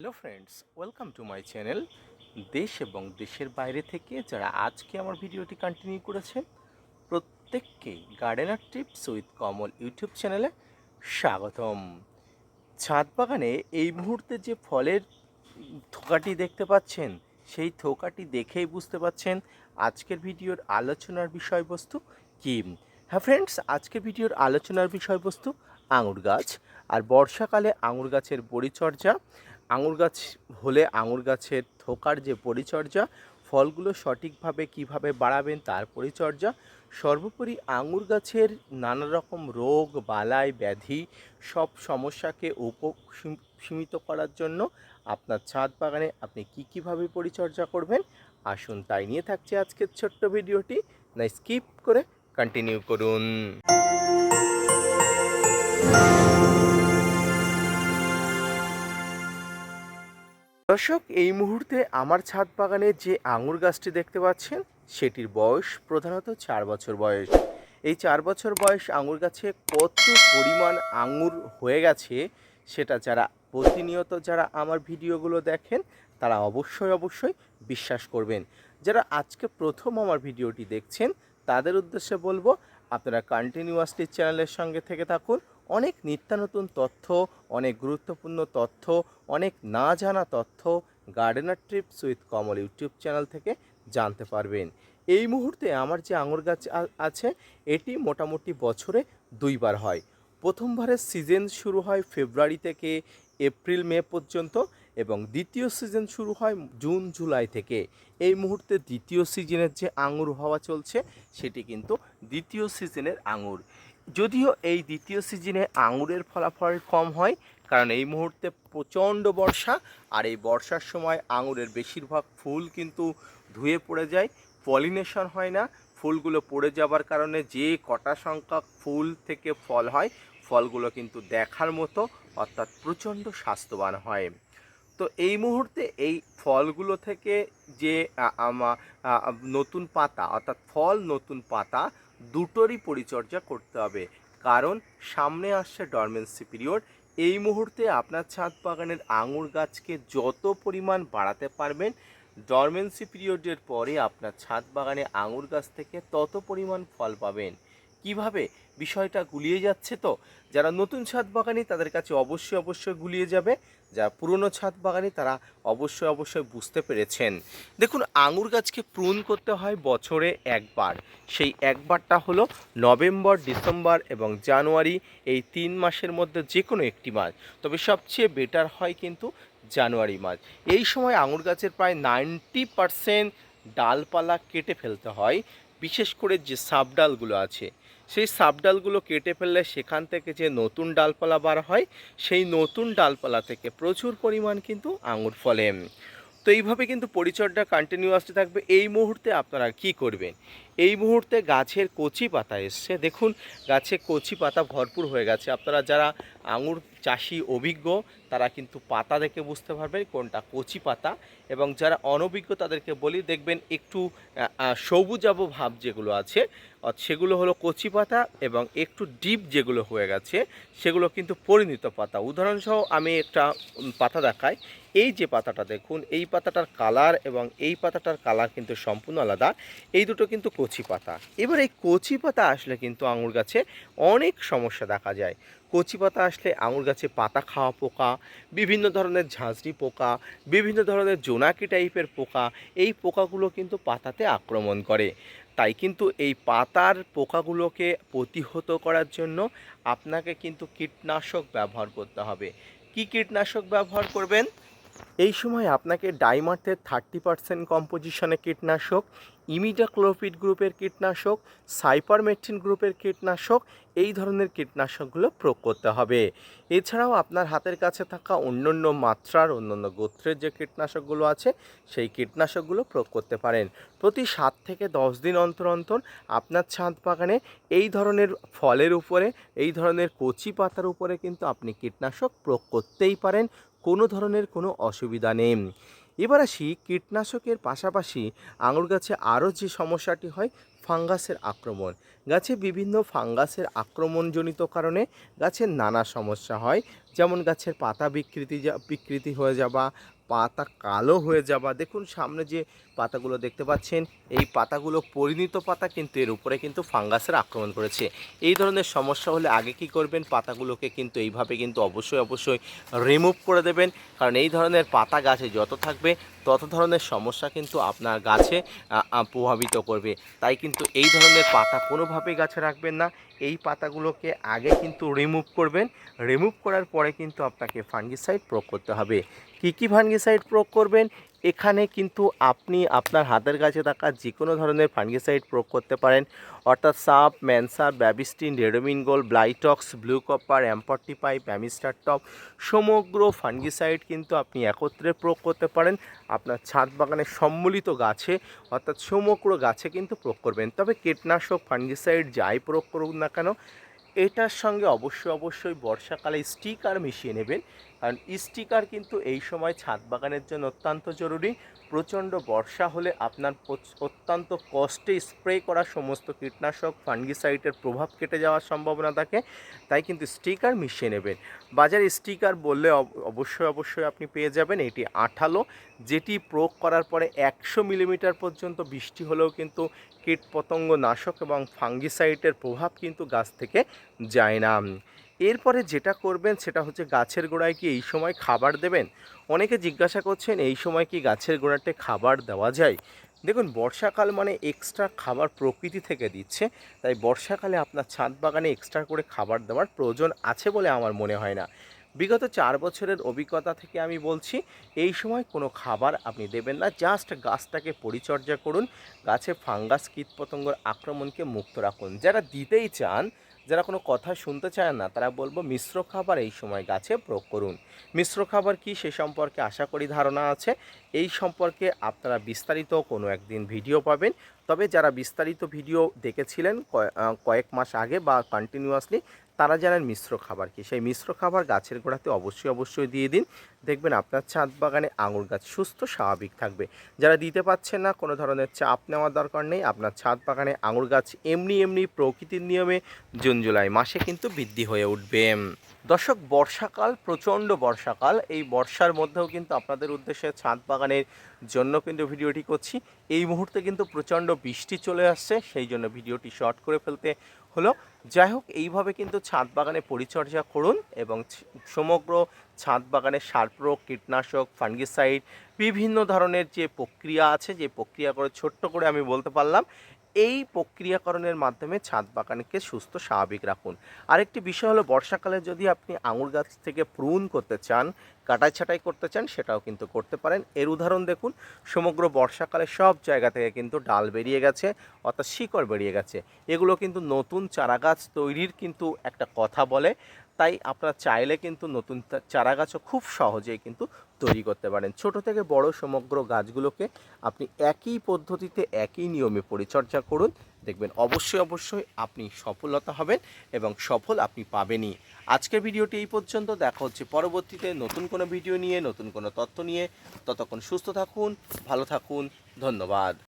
Hello friends, welcome to my channel. দেশ এবং দেশের বাইরে থেকে যারা আজকে আমার ভিডিওটি কন্টিনিউ করেছেন, প্রত্যেককে gardener tips with Kamal YouTube চ্যানেলে স্বাগতম। ছাদ বাগানে এই মুহূর্তে যে ফলের থোকাটি দেখতে পাচ্ছেন, সেই থোকাটি দেখেই বুঝতে পাচ্ছেন আজকের ভিডিওর আলোচনার বিষয়বস্তু কী। হ্যাঁ ফ্রেন্ডস, আজকের ভিডিওর আলোচনার বিষয়বস্তু আঙুর গাছ। আর বর্ষাকালে আঙুর গাছের পরিচর্যা আঙুর গাছ হলে আঙুর গাছের থোকার যে পরিচর্যা, ফলগুলো সঠিকভাবে কীভাবে বাড়াবেন তার পরিচর্যা, সর্বোপরি আঙুর গাছের নানা রকম রোগ, বালাই, ব্যাধি সব সমস্যাকে উপ সীমিত করার জন্য আপনার ছাদ বাগানে আপনি কী কীভাবে পরিচর্যা করবেন? আসুন তাই নিয়ে থাকছে আজকের ছোট্ট ভিডিওটি। না, স্কিপ করে কন্টিনিউ করুন। দর্শক, এই মুহূর্তে আমার ছাদ বাগানে যে আঙুর গাছটি দেখতে পাচ্ছেন, সেটির বয়স প্রধানত চার বছর বয়স। এই চার বছর বয়স আঙুর গাছে কত পরিমাণ আঙুর হয়ে গেছে, সেটা যারা প্রতিনিয়ত যারা আমার ভিডিওগুলো দেখেন, তারা অবশ্যই অবশ্যই বিশ্বাস করবেন। যারা আজকে প্রথম আমার ভিডিওটি দেখছেন, তাদের উদ্দেশ্যে বলব, আপনারা কন্টিনিউয়াসলি চ্যানেলের সঙ্গে থেকে থাকুন অনেক নিত্যানতুন তথ্য, অনেক গুরুত্বপূর্ণ তথ্য, অনেক না জানা তথ্য gardener trips with Kamal YouTube channel থেকে জানতে পারবেন। এই মুহূর্তে আমার যে আঙুর গাছ আছে, এটি মোটামুটি বছরে দুইবার হয়। প্রথমবারের সিজন শুরু হয় ফেব্রুয়ারি থেকে এপ্রিল মে পর্যন্ত এবং দ্বিতীয় সিজন শুরু হয় জুন জুলাই থেকে। এই মুহূর্তে দ্বিতীয় সিজনের যে আঙুর হওয়া চলছে, সেটি কিন্তু দ্বিতীয় সিজনের আঙুর। যদিও এই দ্বিতীয় সিজনে আঙুরের ফলাফল কম হয়, কারণ এই মুহূর্তে প্রচণ্ড বর্ষা আর এই বর্ষার সময় আঙুরের বেশিরভাগ ফুল কিন্তু ধুয়ে পড়ে যায়, পলিনেশন হয় না, ফুলগুলো পড়ে যাবার কারণে যে কটা সংখ্যক ফুল থেকে ফল হয়, ফলগুলো কিন্তু দেখার মতো অর্থাৎ প্রচণ্ড স্বাস্থ্যবান হয়। তো এই মুহূর্তে এই ফলগুলো থেকে যে নতুন পাতা অর্থাৎ ফল নতুন পাতা দুটোরই পরিচর্যা করতে হবে। কারণ সামনে আসছে ডরমেন্সি পিরিয়ড এই মুহূর্তে আপনার ছাদ বাগানের আঙুর গাছকে যত পরিমাণ বাড়াতে পারবেন ডরমেন্সি পিরিয়ডের পরে আপনার ছাদ বাগানে আঙুর গাছ থেকে তত পরিমাণ ফল পাবেন। কীভাবে? বিষয়টা গুলিয়ে যাচ্ছে তো। যারা নতুন ছাদ বাগানি, তাদের কাছে অবশ্যই অবশ্যই গুলিয়ে যাবে। যারা পুরনো ছাদ বাগানি, তারা অবশ্যই অবশ্যই বুঝতে পেরেছেন। দেখুন, আঙুর গাছকে প্রুন করতে হয় বছরে একবার। সেই একবারটা হলো নভেম্বর, ডিসেম্বর এবং জানুয়ারি, এই তিন মাসের মধ্যে যে কোনো একটি মাস। তবে সবচেয়ে বেটার হয় কিন্তু জানুয়ারি মাস। এই সময় আঙুর গাছের প্রায় নাইনটি পারসেন্ট ডালপালা কেটে ফেলতে হয়। বিশেষ করে যে সাবডালগুলো আছে সেই সাবডালগুলো কেটে ফেললে সেখান থেকে যে নতুন ডালপালা বার হয়, সেই নতুন ডালপালা থেকে প্রচুর পরিমাণ কিন্তু আঙুর ফলে। তো এইভাবে কিন্তু পরিচর্যা কন্টিনিউয়াসলি থাকবে। এই মুহূর্তে আপনারা কি করবেন? এই মুহূর্তে গাছের কচি পাতা এসছে। দেখুন, গাছে কচি পাতা ভরপুর হয়ে গেছে। আপনারা যারা আঙুর চাষি অভিজ্ঞ, তারা কিন্তু পাতা দেখে বুঝতে পারবেন কোনটা কচি পাতা এবং যারা অনভিজ্ঞ তাদেরকে বলি, দেখবেন একটু সবুজাব ভাব যেগুলো আছে সেগুলো হলো কচি পাতা এবং একটু ডিপ যেগুলো হয়ে গেছে, সেগুলো কিন্তু পরিণত পাতা। উদাহরণসহ আমি একটা পাতা দেখাই। এই যে পাতাটা দেখুন, এই পাতাটার কালার এবং এই পাতাটার কালার কিন্তু সম্পূর্ণ আলাদা। এই দুটো কিন্তু কচি পাতা। এবার এই কচি পাতা আসলে কিন্তু আঙুর গাছে অনেক সমস্যা দেখা যায়। কচি পাতা আসলে আঙুর গাছে পাতা খাওয়া পোকা, বিভিন্ন ধরনের ঝাঁঝরি পোকা, বিভিন্ন ধরনের জোনাকি টাইপের পোকা, এই পোকাগুলো কিন্তু পাতাতে আক্রমণ করে। তাই কিন্তু এই পাতার পোকাগুলোকে প্রতিহত করার জন্য আপনাকে কিন্তু কীটনাশক ব্যবহার করতে হবে। কি কীটনাশক ব্যবহার করবেন? এই সময় আপনাকে ডাইমার্থের থার্টি পার্সেন্ট কম্পোজিশনে কীটনাশক ইমিডাক্লোপিড গ্রুপের কীটনাশক সাইপারমেথ্রিন গ্রুপের কীটনাশক, এই ধরনের কীটনাশকগুলো প্রয়োগ করতে হবে। এছাড়াও আপনার হাতের কাছে থাকা অন্যান্য মাত্রার, অন্যান্য গোত্রের যে কীটনাশকগুলো আছে, সেই কীটনাশকগুলো প্রয়োগ করতে পারেন। প্রতি সাত থেকে দশ দিন অন্তর অন্তর আপনার ছাদ বাগানে এই ধরনের ফলের উপরে, এই ধরনের কচি পাতার উপরে কিন্তু আপনি কীটনাশক প্রয়োগ করতেই পারেন। কোনো ধরনের কোনো অসুবিধা নেই। এবার আসি কীটনাশকের পাশাপাশি আঙুর গাছে আরও যে সমস্যাটি হয়, ফাঙ্গাসের আক্রমণ। গাছে বিভিন্ন ফাঙ্গাসের আক্রমণজনিত কারণে গাছের নানা সমস্যা হয়। যেমন গাছের পাতা বিকৃতি বিকৃতি হয়ে যাওয়া পাতা কালো হয়ে যাওয়া দেখুন, সামনে যে পাতাগুলো দেখতে পাচ্ছেন, এই পাতাগুলো পরিণত পাতা কিন্তু এর উপরে কিন্তু ফাঙ্গাসের আক্রমণ করেছে। এই ধরনের সমস্যা হলে আগে কি করবেন? পাতাগুলোকে কিন্তু এইভাবে কিন্তু অবশ্যই অবশ্যই রিমুভ করে দেবেন। কারণ এই ধরনের পাতা গাছে যত থাকবে, তত ধরনের সমস্যা কিন্তু আপনার গাছে প্রভাবিত করবে। তাই কিন্তু এই ধরনের পাতা কোনোভাবেই গাছে রাখবেন না। এই পাতাগুলোকে আগে কিন্তু রিমুভ করবেন। রিমুভ করার পরে কিন্তু আপনাকে ফাঙ্গিসাইড প্রয়োগ করতে হবে। কী কী ফাঙ্গিসাইড প্রয়োগ করবেন? এখানে কিন্তু আপনি আপনার হাতের কাছে থাকা যে কোনো ধরনের ফাঙ্গিসাইড প্রয়োগ করতে পারেন। অর্থাৎ সাপ ম্যানসার ব্যাবিস্টিন রেডোমিনগোল ব্লাইটক্স ব্লু কপার অ্যাম্পটিপাই প্যামিস্টার টপ সমগ্র ফাঙ্গিসাইড কিন্তু আপনি একত্রে প্রয়োগ করতে পারেন। আপনার ছাদ বাগানের সম্মিলিত গাছে, অর্থাৎ সমগ্র গাছে কিন্তু প্রয়োগ করবেন। তবে কীটনাশক ফাঙ্গিসাইড যাই প্রয়োগ করুন না কেন, এটার সঙ্গে অবশ্যই অবশ্যই বর্ষাকালে স্টিকার মিশিয়ে নেবেন। কারণ স্টিকার কিন্তু এই সময় ছাদ বাগানের জন্য অত্যন্ত জরুরি। প্রচণ্ড বর্ষা হলে আপনার অত্যন্ত কষ্টে স্প্রে করা সমস্ত কীটনাশক, ফাঙ্গিসাইডের প্রভাব কেটে যাওয়ার সম্ভাবনা থাকে, তাই কিন্তু স্টিকার মিশিয়ে নেবেন। বাজারে স্টিকার বললে অবশ্যই অবশ্যই আপনি পেয়ে যাবেন। এটি আঠালো, যেটি প্রয়োগ করার পরে একশো মিলিমিটার পর্যন্ত বৃষ্টি হলেও কিন্তু কীটপতঙ্গ নাশক এবং ফাঙ্গিসাইটের প্রভাব কিন্তু গাছ থেকে যায় না। এরপরে যেটা করবেন সেটা হচ্ছে গাছের গোড়ায় কি এই সময় খাবার দেবেন? অনেকে জিজ্ঞাসা করছেন, এই সময় কি গাছের গোড়াতে খাবার দেওয়া যায়? দেখুন, বর্ষাকাল মানে এক্সট্রা খাবার প্রকৃতি থেকে দিচ্ছে, তাই বর্ষাকালে আপনার ছাদ বাগানে এক্সট্রা করে খাবার দেওয়ার প্রয়োজন আছে বলে আমার মনে হয় না। বিগত চার বছরের অভিজ্ঞতা থেকে আমি বলছি, এই সময় কোনো খাবার আপনি দেবেন না জাস্ট গাছটাকে পরিচর্যা করুন, গাছে ফাঙ্গাস কীটপতঙ্গর আক্রমণকে মুক্ত রাখুন। যারা দিতেই চান যারা কোনো কথা শুনতে চায় না, তারা বলব মিশ্র খাবার এই সময় গাছে প্রয়োগ করুন। মিশ্র খাবার কি সে সম্পর্কে আশা করি ধারণা আছে। এই সম্পর্কে আপনারা বিস্তারিত কোনো একদিন ভিডিও পাবেন। তবে যারা বিস্তারিত ভিডিও দেখেছিলেন কয়েক মাস আগে বা কন্টিনিউয়াসলি তারা জানেন মিশ্র খাবার কি? সেই মিশ্র খাবার গাছের গোড়াতে অবশ্যই অবশ্যই দিয়ে দিন। দেখবেন আপনার ছাদ বাগানে আঙুর গাছ সুস্থ, স্বাভাবিক থাকবে। যারা দিতে পারছেন না, কোনো ধরনের চাপ নেওয়ার দরকার নেই। আপনার ছাদ বাগানে আঙুর গাছ এমনি এমনি প্রকৃতির নিয়মে জুন, জুলাই মাসে কিন্তু বৃদ্ধি হয়ে উঠবে। দর্শক, বর্ষাকাল, প্রচণ্ড বর্ষাকাল। এই বর্ষার মধ্যেও কিন্তু আপনাদের উদ্দেশ্যে ছাদ বাগানের জন্য কিন্তু ভিডিওটি করছি। এই মুহূর্তে কিন্তু প্রচণ্ড বৃষ্টি চলে আসছে, সেই জন্য ভিডিওটি শর্ট করে ফেলতে হলো। যাই হোক, এইভাবে কিন্তু ছাদ বাগানে পরিচর্যা করুন এবং সমগ্র ছাদ বাগানে সার প্রয়োগ, কীটনাশক, ফাঙ্গিসাইড, বিভিন্ন ধরনের যে প্রক্রিয়া আছে, যে প্রক্রিয়া করে ছোট্ট করে আমি বলতে পারলাম এই প্রক্রিয়াকরণের মাধ্যমে ছাদ বাগানকে সুস্থ, স্বাভাবিক রাখুন। আরেকটি বিষয় হলো, বর্ষাকালে যদি আপনি আঙুর গাছ থেকে প্রুন করতে চান, কাটাই ছাটাই করতে চান, সেটাও কিন্তু করতে পারেন। এর উদাহরণ দেখুন, সমগ্র বর্ষাকালে সব জায়গা থেকে কিন্তু ডাল বেরিয়ে গেছে, অর্থাৎ শিকড় বেরিয়ে গেছে। এগুলো কিন্তু নতুন চারা গাছ তৈরির কিন্তু একটা কথা বলে। তাই আপনারা চাইলে কিন্তু নতুন চারা গাছও খুব সহজেই কিন্তু তৈরি করতে পারেন। ছোট থেকে বড় সমগ্র গাছগুলোকে আপনি একই পদ্ধতিতে, একই নিয়মে পরিচর্যা করুন। দেখবেন অবশ্যই অবশ্যই আপনি সফলতা হবেন এবং সফল আপনি পাবেনই। আজকের ভিডিওটি এই পর্যন্ত। দেখা হচ্ছে পরবর্তীতে নতুন কোনো ভিডিও নিয়ে, নতুন কোনো তথ্য নিয়ে। ততক্ষণ সুস্থ থাকুন, ভালো থাকুন। ধন্যবাদ।